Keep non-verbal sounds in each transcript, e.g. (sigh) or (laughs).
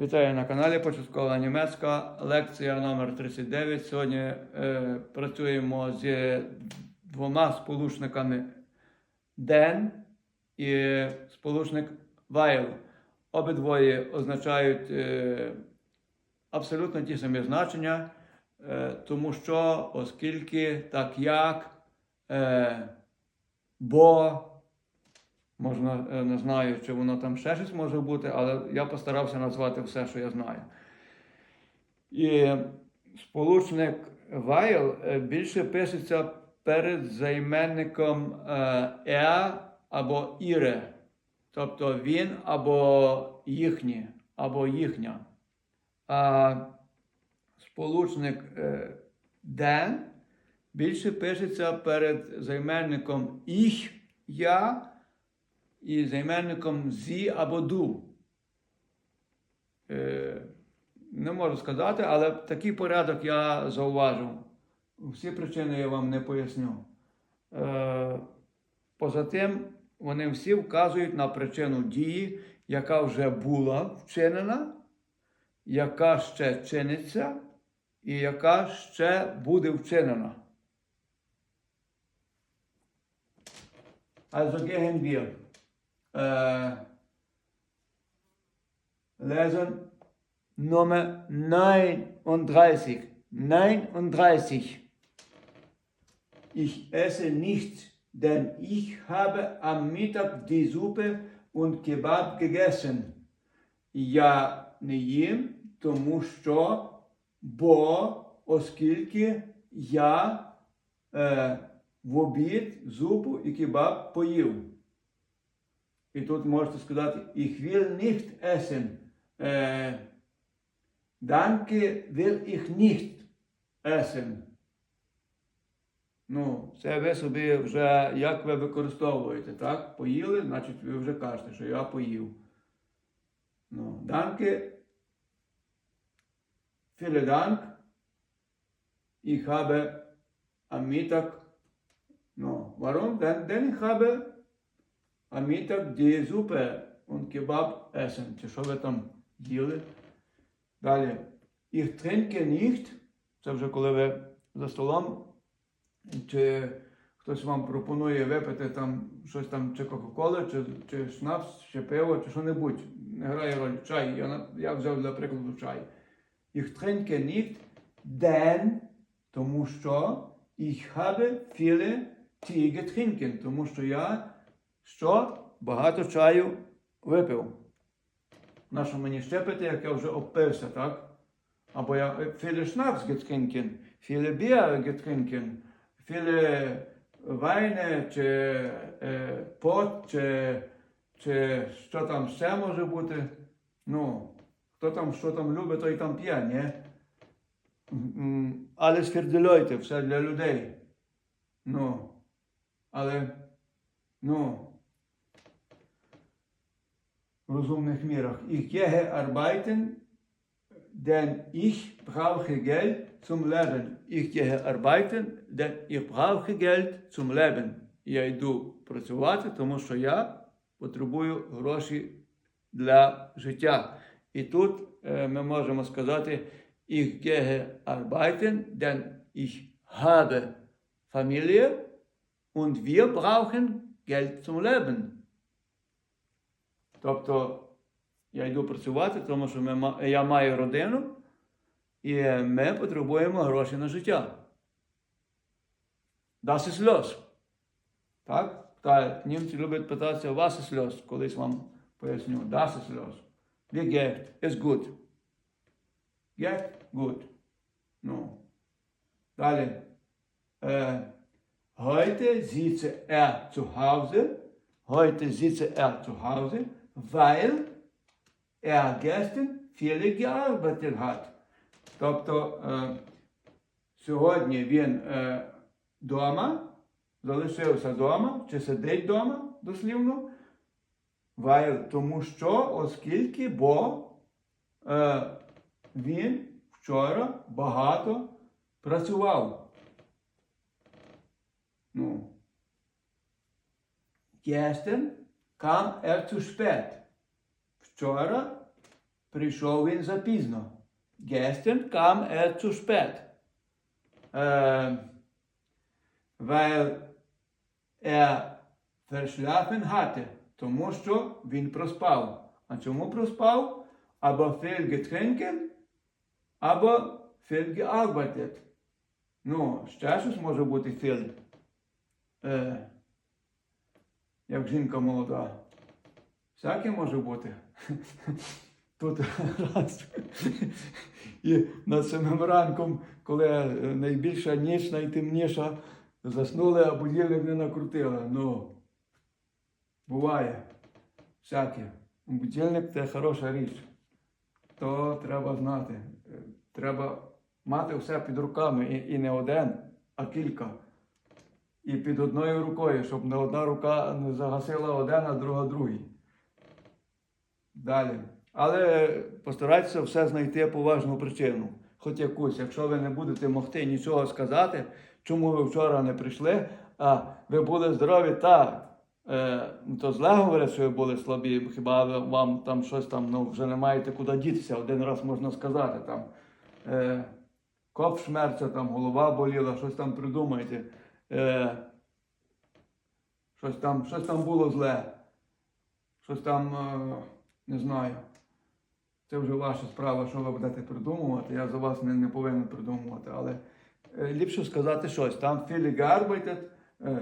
Вітаю на каналі Початкова німецька, лекція номер 39. Сьогодні е, працюємо з двома сполучниками den і сполучник while. Обидвоє означають е, абсолютно ті самі значення, е, тому що, оскільки, так як, е, бо. Можна, е, не знаю, чи воно там ще щось може бути, але я постарався назвати все, що я знаю. І сполучник while е, більше пишеться перед займенником е або іре. Тобто він або їхні, або їхня. А сполучник е, den більше пишеться перед займенником ich, я і займенником зі або ду. Е, не можу сказати, але такий порядок я зауважив. Всі причини я вам не поясню. Е, поза тим, вони всі вказують на причину дії, яка вже була вчинена, яка ще чиниться, і яка ще буде вчинена. Also gehen wir äh, lesen Nummer 39. 39. Ich esse nichts, denn ich habe am Mittag die Suppe und Kebab gegessen. Я не їм, тому що, бо, оскільки я е, в обід зупу і кебаб поїв. І тут можете сказати, ich will nicht essen. Е, danke will ich nicht essen. Ну, це ви собі вже, як ви використовуєте, так? Поїли, значить ви вже кажете, що я поїв. Ну, danke. Vielen Dank. Ich habe am Mittag, Ну, no, warum? Denn, denn ich habe am Mittag die Suppe und Kebab essen. Чи що ви там їли? Далі. Ich trinke nicht. Це вже коли ви за столом, чи хтось вам пропонує випити там щось там, чи Кока-Кола, чи, чи шнапс, чи пиво, чи що-небудь. Не грає роль чай. Я, я взяв для прикладу чай. Ich trinke nicht, denn, тому що ich habe viele Tee getrinken, тому що я що багато чаю випив. Нащо мені ще пити, як я вже опився, так? Або я viele Schnaps getrinken, viele Bier getrinken, viele Weine, чи е, пот, чи, чи що там ще може бути. Ну, хто там що там любить, той там п'є, ні? Die Leute, все для людей. Ну, але, ну, в розумних мірах. Ich gehe arbeiten, denn ich brauche Geld zum Leben. Ich gehe arbeiten, denn ich brauche Geld zum Leben. Я йду працювати, тому що я потребую гроші для життя. І тут е, ми можемо сказати ich gehe arbeiten, denn ich habe Familie und wir brauchen Geld zum Leben. Тобто я йду працювати, тому що ми, я маю родину, і ми потребуємо гроші на життя. Das ist los. Так? Так, німці люблять питатися, was ist los? Колись вам поясню. Das ist los. Wie geht? Ist gut. Geht? Gut. Ну. Далі. Äh, heute sitze er zu Hause. Heute sitze er zu Hause, weil er gestern viele gearbeitet hat. Тобто е, сьогодні він е, дома, залишився вдома, чи сидить вдома, дослівно, while, тому що, оскільки, бо е, він вчора багато працював. Ну, Gestern kam er zu spät. Вчора прийшов він запізно. Gestern kam er zu spät. Е, weil er verschlafen hatte. Тому що він проспав. А чому проспав? Або viel getrinken, або viel gearbeitet. Ну, ще щось може бути viel. Е, як жінка молода. Всяке може бути. (laughs) Тут раз. І над самим ранком, коли найбільша ніч, найтемніша, заснули, а будильник не накрутили. Ну, буває. Всяке. Будильник це хороша річ. То треба знати. Треба мати все під руками. І не один, а кілька. І під одною рукою, щоб не одна рука не загасила один, а друга другий. Далі. Але постарайтеся все знайти поважну причину, хоч якусь. Якщо ви не будете могти нічого сказати, чому ви вчора не прийшли, а ви були здорові, так. Е, ну, то зле говорять, що ви були слабі, хіба вам там щось там ну, вже не маєте куди дітися, один раз можна сказати. там. Е, коп шмерця, там, голова боліла, щось там придумайте. Е, щось, там, щось там було зле. Щось там, е, не знаю. Це вже ваша справа, що ви будете придумувати. Я за вас не, не повинен придумувати. Але е, ліпше сказати щось. Там філі гарбайтет. Е,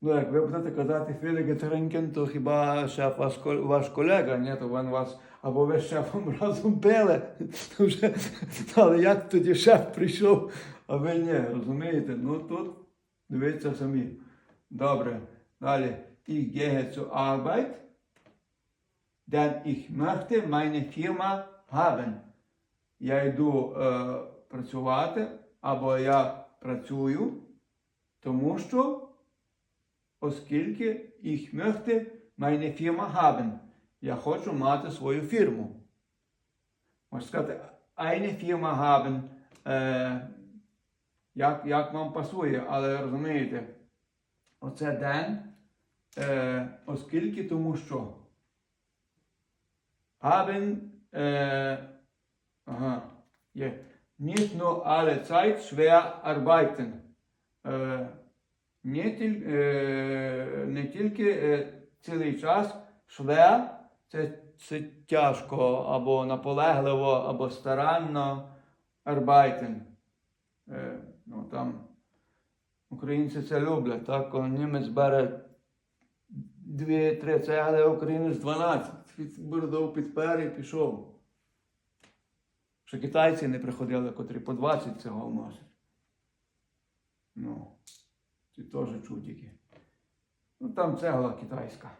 ну, як ви будете казати філі гетеренкен, то хіба шеф ваш, ваш колега, ні, то він вас або ви з шефом (laughs) разом пили. Але як тоді шеф прийшов, а ви ні, розумієте? Ну тут дивіться самі. Добре. Далі. Ich gehe zur Arbeit, denn ich möchte meine Firma haben. Я йду е, працювати, або я працюю, тому що, оскільки ich möchte meine Firma haben. Я хочу мати свою фірму. Можна сказати, eine Firma haben. Е, як, як вам пасує, але розумієте, оце день, е, оскільки тому що. Haben, äh, aha, ja, nicht nur alle Zeit schwer arbeiten. Не, тіль, е, не тільки е, цілий час schwer, це, це тяжко, або наполегливо, або старанно arbeiten. Ну, там, українці це люблять, так? Коли німець бере дві-три цегли, а українець 12. Від бородов підпер і пішов. Що китайці не приходили, котрі по 20 цього носять. Ну, ці теж чудики. Ну там цегла китайська.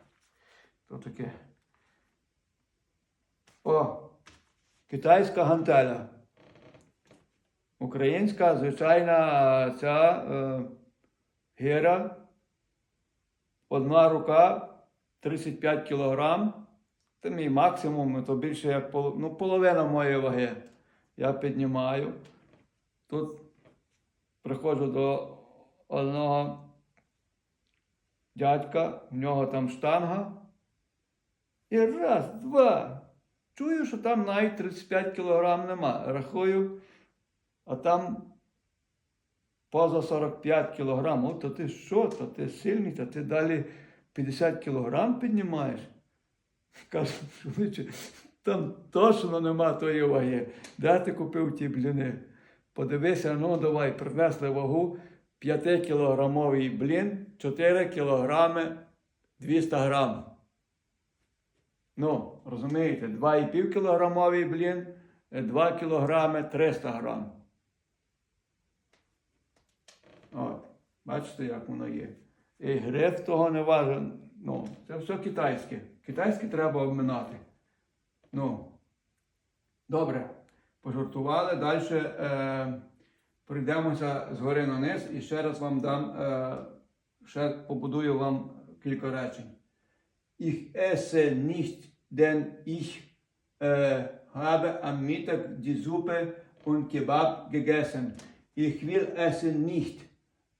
То таке. О, китайська гантеля. Українська, звичайна ця е, гира. Одна рука 35 кілограм. Це мій максимум, то більше як пол- ну, половина моєї ваги. Я піднімаю. Тут приходжу до одного дядька, в нього там штанга. І раз, два. Чую, що там навіть 35 кілограм нема. Рахую, а там поза 45 кілограм. От то ти що? То ти сильний, то ти далі 50 кілограм піднімаєш. Кажу, там точно нема тої ваги. Де ти купив ті бліни? Подивися, ну давай, принесли вагу 5 кілограмовий блін, 4 кілограми 200 грам. Ну, розумієте, 2,5 кілограмовий блін, 2 кілограми 300 грам. От, бачите, як воно є. І гриф того не важен. Ну, це все китайське. Китайське треба обминати. Ну, добре. Пожартували. Далі е, прийдемося згори на низ і ще раз вам дам, е, ще побудую вам кілька речень. Ich esse nicht, denn ich äh, habe am Mittag die Suppe und Kebab gegessen. Ich will essen nicht.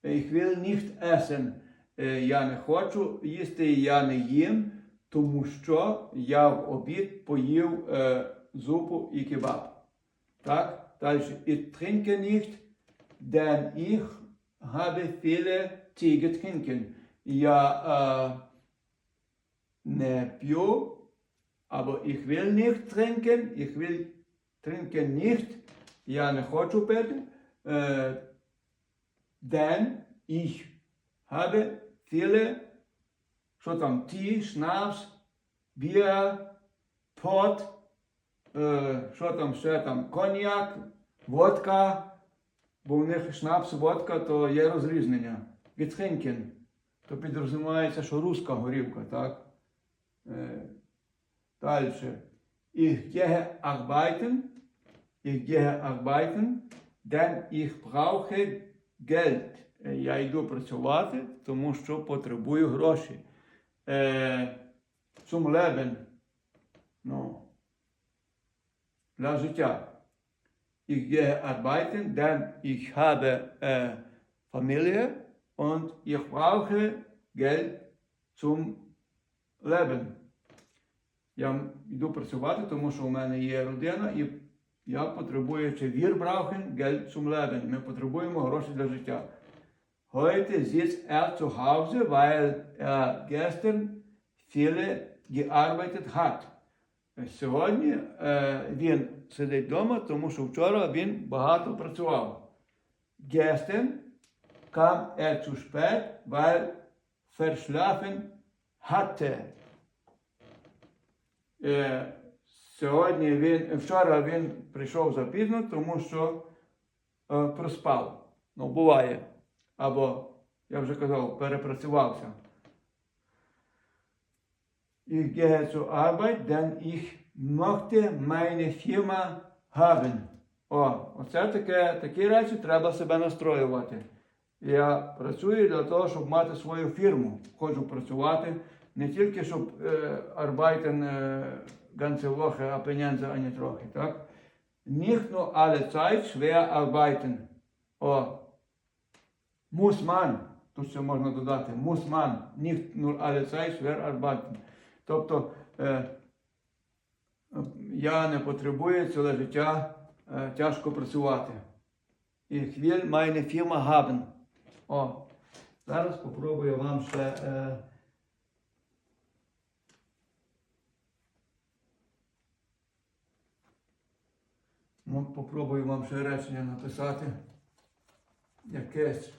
Ich will nicht essen. Е, Я не хочу їсти, я не їм, тому що я в обід поїв е, Suppe і кебаб. Так, дальше. Ich trinke nicht, denn ich habe viele Tee getrunken. Я äh, не п'ю, або ich will nicht trinken, ich will trinken nicht, я не хочу пити, äh, denn ich habe viele, що там, ті, шнапс, бія, пот, що там ще там, коньяк, водка, бо в них шнапс, водка, то є розрізнення. Гетхенкен, то підрозуміється, що руська горілка, так? Далі. Ich gehe arbeiten, ich gehe arbeiten, denn ich brauche Geld. Е, Я йду працювати, тому що потребую гроші. Е, zum Leben. Ну, для життя. Ich gehe arbeiten, denn ich habe äh, Familie und ich brauche Geld zum Leben. Я йду працювати, тому що у мене є родина, і я потребую чи wir brauchen Geld zum Leben. Ми потребуємо гроші для життя. Heute sitzt er zu Hause, weil er gestern viele gearbeitet hat. Сьогодні е, він сидить вдома, тому що вчора він багато працював. Gestern kam er zu spät, weil verschlafen hatte. Е, сьогодні він, вчора він прийшов запізно, тому що е, проспав. Ну, буває. Або, я вже казав, перепрацювався. Ich gehe zur Arbeit, denn ich möchte meine Firma haben. О, оце таке, такі речі треба себе настроювати. Я працюю для того, щоб мати свою фірму. Хочу працювати не тільки, щоб е, arbeiten е, ganze а пенянзи ані трохи, так? Nicht nur alle Zeit schwer arbeiten. О, man, тут ще можна додати, man, nicht nur alle Zeit schwer arbeiten. Тобто е, я не потребую ціле життя е, тяжко працювати. Ich will meine Firma haben. О, зараз попробую вам ще. Е, ну, попробую вам ще речення написати. Якесь.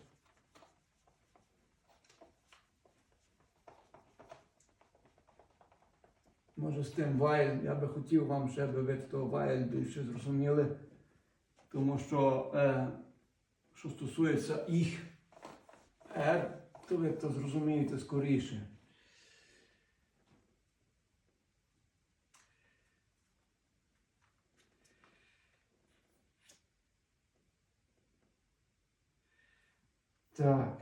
Може з тим while, я би хотів вам ще би ви того while більше зрозуміли, тому що е, що стосується їх R, то ви то зрозумієте скоріше. Так.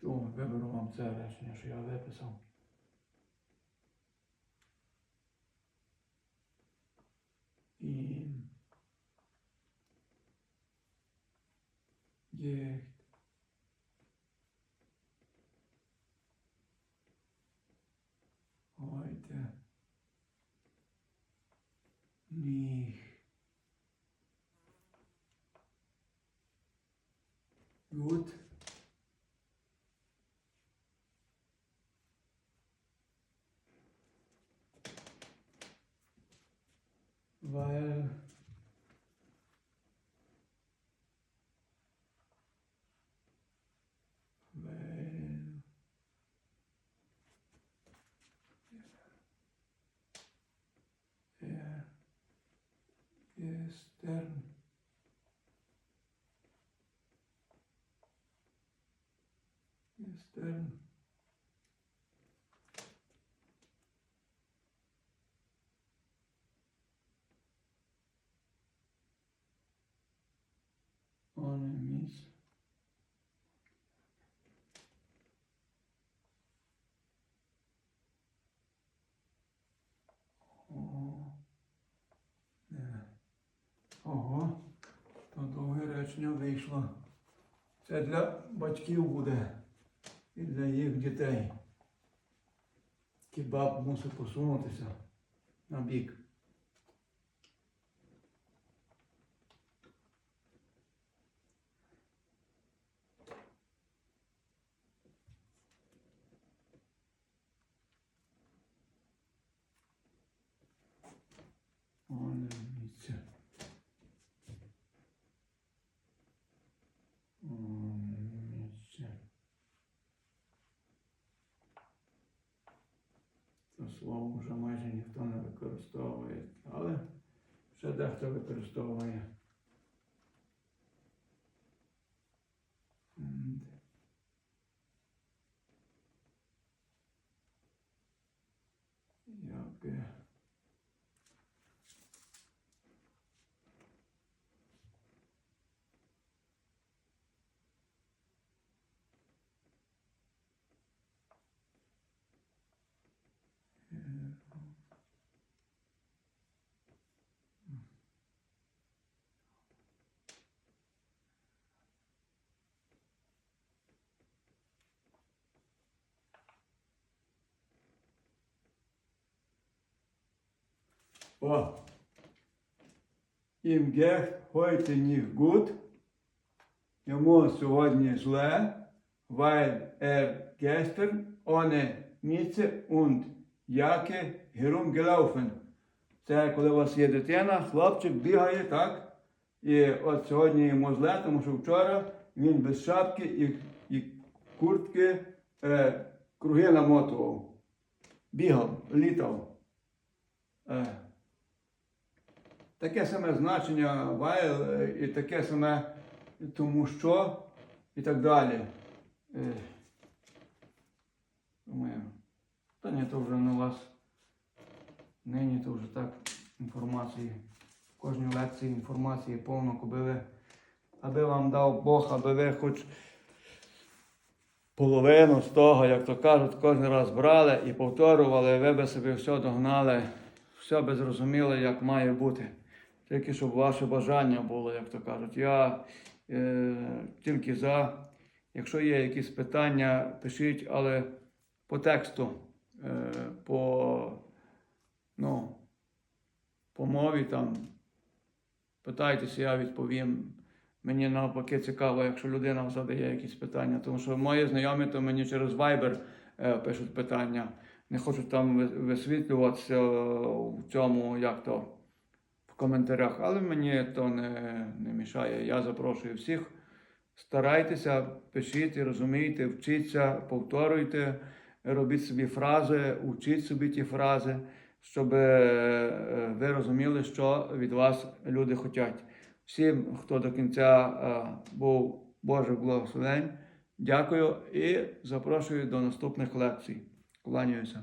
То виберу вам це речення, що я виписав. І є gut. Weil er gestern gestern ohne mich О, не. Ого, то довге речення вийшло. Це для батьків буде і для їх дітей. Кебаб мусив посунутися на бік. О, не дивіться. О, дивіться. Це слово вже майже ніхто не використовує, але ще дехто використовує. O. Ihm geht heute nicht gut. Йому сьогодні зле, weil er gestern ohne Mieze und Jacke herumgelaufen. Це коли у вас є дитина, хлопчик бігає, так? І от сьогодні йому зле, тому що вчора він без шапки і, і куртки е, круги намотував. Бігав, літав. Е, таке саме значення while е, і таке саме тому що і так далі. Е, Думаю, та ні, то вже на вас. Нині то вже так інформації. В кожній лекції інформації повно, аби ви, аби вам дав Бог, аби ви хоч половину з того, як то кажуть, кожен раз брали і повторювали, ви би собі все догнали, все би зрозуміли, як має бути. Тільки щоб ваше бажання було, як то кажуть. Я е, тільки за. Якщо є якісь питання, пишіть, але по тексту, е, по, ну, по мові там питайтеся, я відповім. Мені навпаки цікаво, якщо людина задає якісь питання, тому що мої знайомі то мені через Viber е, пишуть питання, не хочуть там висвітлюватися е, в цьому, як то коментарях, але мені то не, не мішає. Я запрошую всіх. Старайтеся, пишіть, розумійте, вчіться, повторюйте, робіть собі фрази, учіть собі ті фрази, щоб е, ви розуміли, що від вас люди хочуть. Всім, хто до кінця е, був Божих благословень, дякую і запрошую до наступних лекцій. Кланяюся.